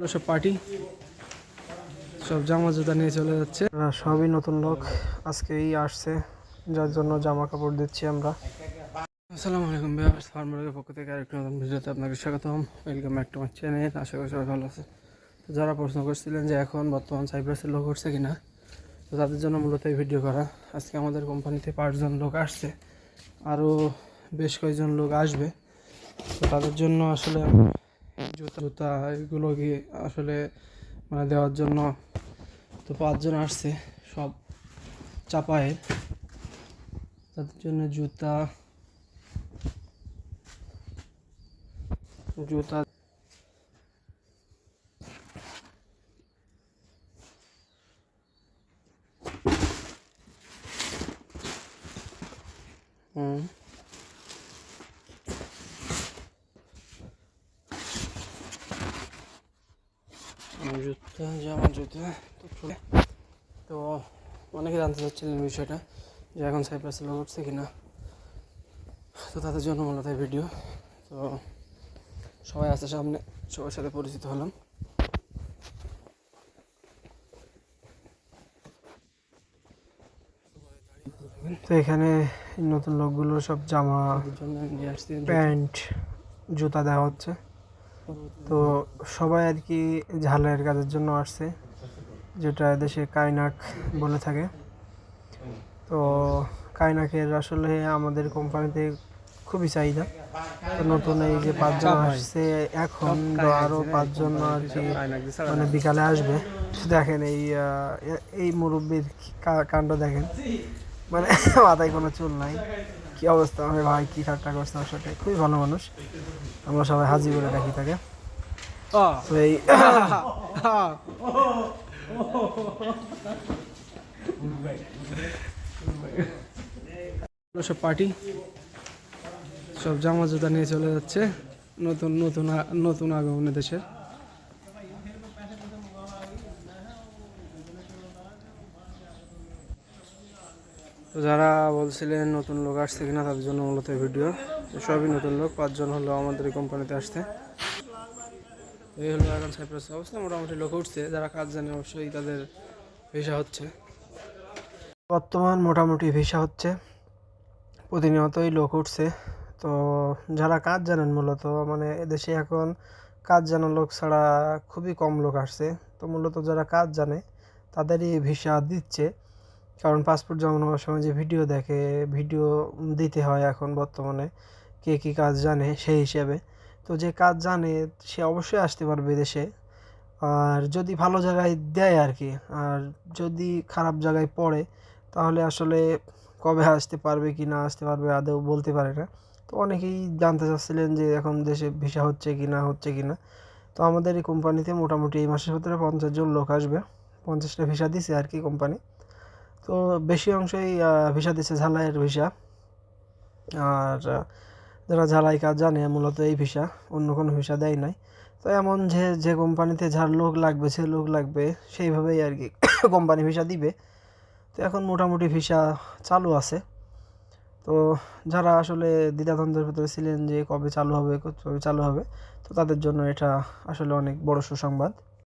সব পার্টি সব জামা জুতা নিয়ে চলে যাচ্ছে। সবই নতুন লোক আজকেই আসছে যার জন্য জামা কাপড় দিচ্ছি আমরা। আসসালামু আলাইকুম বিয়ার্স ফার্মারের পক্ষ থেকে আরেকটি নতুন ভিডিওতে আপনাকে স্বাগতম। Welcome back to my channel আশা করি সবাই ভালো আছে তো যারা প্রশ্ন করছিলেন যে এখন বর্তমান সাইপ্রাসের লোক উঠছে কিনা তো তাদের জন্য মূলত এই ভিডিও করা। আজকে আমাদের কোম্পানিতে পাঁচজন লোক আসছে আরও বেশ কয়েকজন লোক আসবে। তো তাদের জন্য আসলে জুতা জুতা এগুলো কি আসলে মানে দেওয়ার জন্য তো পাঁচজন আসছে সব চাপায়। তাদের জন্য জুতা জুতা। হুম। আমার জুতা জামা জুতা তো চলে। তো অনেকে জানতে চাচ্ছিলেন বিষয়টা যে এখন সাইপ্রাসে লোক উঠছে কিনা। তো তাদের জন্য মূলত ভিডিও তো সবাই আছে সামনে সবার সাথে পরিচিত হলাম। তো এখানে নতুন লোকগুলো সব জামা প্যান্ট জুতা দেওয়া হচ্ছে। তো সবাই আর কি ঝালের কাজের জন্য আসছে, যেটা দেশে কাইনাক বলে থাকে। তো কাইনাকের আসলে আমাদের কোম্পানিতে খুবই চাহিদা। নতুন এই যে পাঁচজন আসছে, এখন আরও পাঁচজন আর কি মানে বিকালে আসবে। দেখেন এই এই মুরব্বীর কাণ্ড দেখেন। মানে মাথায় কোনো চুল নাই। কি অবস্থা? আমি ভাই কি ঠাট্টা করছে আমার সাথে? খুবই ভালো মানুষ। আমরা সবাই হাজি বলে ডাকি তাকে। তো এই সব পার্টি সব জামা জুতা নিয়ে চলে যাচ্ছে। নতুন নতুন নতুন আগমনে দেশের। তো যারা বলছিলেন নতুন লোক আসছে কিনা তাদের জন্য মূলত ভিডিও। সবই নতুন লোক, পাঁচজন হলো আমাদের কোম্পানিতে আসতে এই হলো এখন সাইপ্রাস অবস্থা, মোটামুটি লোক উঠছে। যারা কাজ জানে অবশ্যই তাদের ভিসা হচ্ছে। বর্তমান মোটামুটি ভিসা হচ্ছে। প্রতিনিয়তই লোক উঠছে। তো যারা কাজ জানেন মূলত মানে এদেশে এখন কাজ জানা লোক ছাড়া খুবই কম লোক আসছে। তো মূলত যারা কাজ জানে, তাদেরই ভিসা দিচ্ছে। কারণ পাসপোর্ট জমা নেওয়ার সময় যে ভিডিও দেখে ভিডিও দিতে হয় এখন বর্তমানে, কে কী কাজ জানে সেই হিসেবে। তো যে কাজ জানে, সে অবশ্যই আসতে পারবে দেশে। আর যদি ভালো জায়গায় দেয় আর কি আর যদি খারাপ জায়গায় পড়ে, তাহলে আসলে কবে আসতে পারবে কি না আসতে পারবে আদৌ বলতে পারে না। তো অনেকেই জানতে চাচ্ছিলেন যে এখন দেশে ভিসা হচ্ছে কি না, হচ্ছে কি না। তো আমাদের এই কোম্পানিতে মোটামুটি এই মাসের ভিতরে পঞ্চাশ জন লোক আসবে। পঞ্চাশটা ভিসা দিছে আর কি কোম্পানি তো বেশি অংশই ভিসা দিচ্ছে ঝালাইয়ের ভিসা। আর, যারা ঝালাই কাজ জানে, মূলত এই ভিসা, অন্য কোনো ভিসা দেয় নাই। তো এমন যে যে কোম্পানিতে যার লোক লাগবে, সে লোক লাগবে, সেইভাবেই আর কি কোম্পানি ভিসা দিবে। তো এখন মোটামুটি ভিসা চালু আছে। তো যারা আসলে দ্বিধাদ্বন্দ্বের ভিতরে ছিলেন যে কবে চালু হবে, কবে চালু হবে, তো তাদের জন্য এটা আসলে অনেক বড় সুসংবাদ।